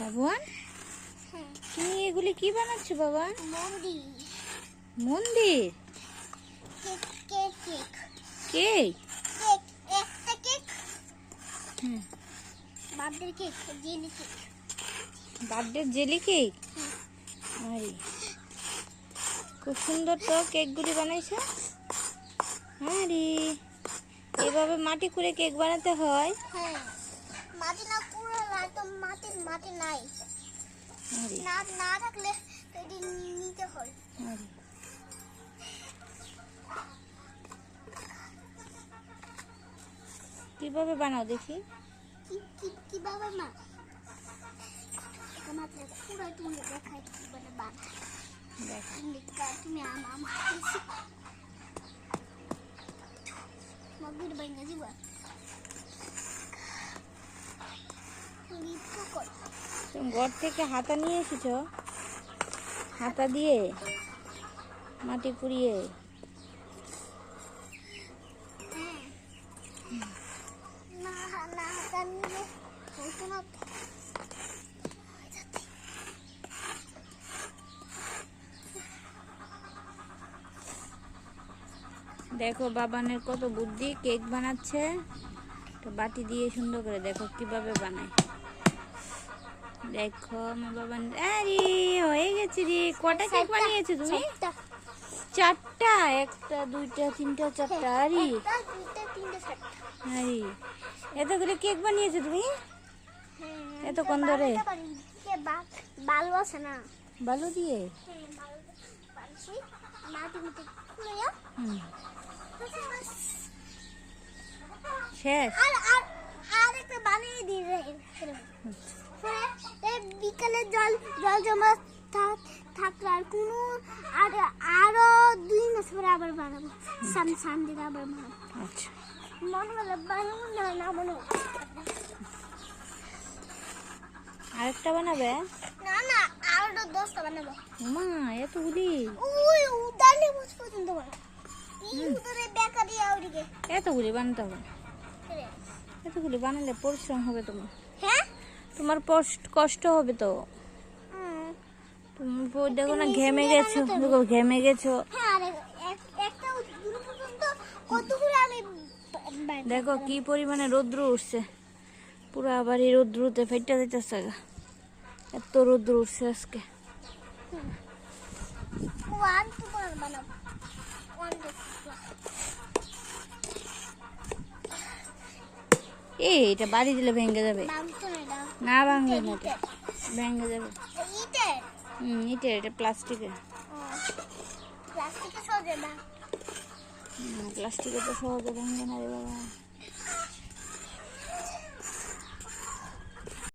বাবুয়ান? হ্যাঁ। তুমি এগুলি কি বানাচ্ছো বাবা মন্দির। মন্দির? কেক একটা হুম। Birthday cake jelly cake. Birthday jelly cake? আরে খুব সুন্দর তো কেকগুলি বানাইছো। আরে এভাবে মাটি করে কেক বানাতে হয়? হ্যাঁ। মাটি না তো মাটি মাটি নাই। না না থাকলে এটি নিতে হয়। কীভাবে বানাও দেখি? কি কি কীভাবে মা মাত্র পুরো তুমি দেখাই কীভাবে বানা দেখ তুমি তুমি আম আম। মগির বাইনা দিবা লিপু কর তুমি ঘর থেকে হাতা নিয়ে এসেছ? হাতা দিয়ে মাটি তো। দেখো বাবানের কত বুদ্ধি কেক বানাচ্ছে। তো বাটি দিয়ে সুন্দর করে দেখো কীভাবে বানায়। দেখো আমার বাবান আরে হয়ে গেছে রে। কটা কেক বানিয়েছো তুমি? চারটা। একটা দুইটা তিনটা চারটা। আরে। তিনটা, চারটা। আরে। এতগুলো কেক বানিয়েছো তুমি? হ্যাঁ, এতক্ষণ ধরে? বালু আছে না? বালু দিয়ে? হ্যাঁ। শেষ? আর আর আর একটা বানিয়ে দিই বিকালে জল জল জমা থাক থাকলে আর কোনো আর আরও দুই মাস পরে আবার বানাবো সান সান দিন আবার বানাবো আচ্ছা। মনে হলে বানাবো না না মনে আরেকটা বানাবে? না না আরও দশটা বানাবো। মা এতগুলি ওই উদালে বুঝ পর্যন্ত বানাবো এতগুলি বানাতে হবে। এতগুলি বানালে পরিশ্রম হবে তোমার। তোমার কষ্ট হবে তো। তুমি দেখো না ঘেমে গেছো। দেখো ঘেমে গেছো। হ্যাঁ। দেখো কি পরিমাণে রৌদ্র উঠছে। পুরো আবার এই রৌদ্রতে ফেটে দিতেছে এত রৌদ্র উঠছে আজকে। টু এই এটা বাড়ি দিলে ভেঙে যাবে। না ভাঙবে না এটা। ভেঙে যাবে। হুম ইটের এটা প্লাস্টিকের। প্লাস্টিকে সহজে না। প্লাস্টিকের তো সহজে ভেঙে না রে বাবা।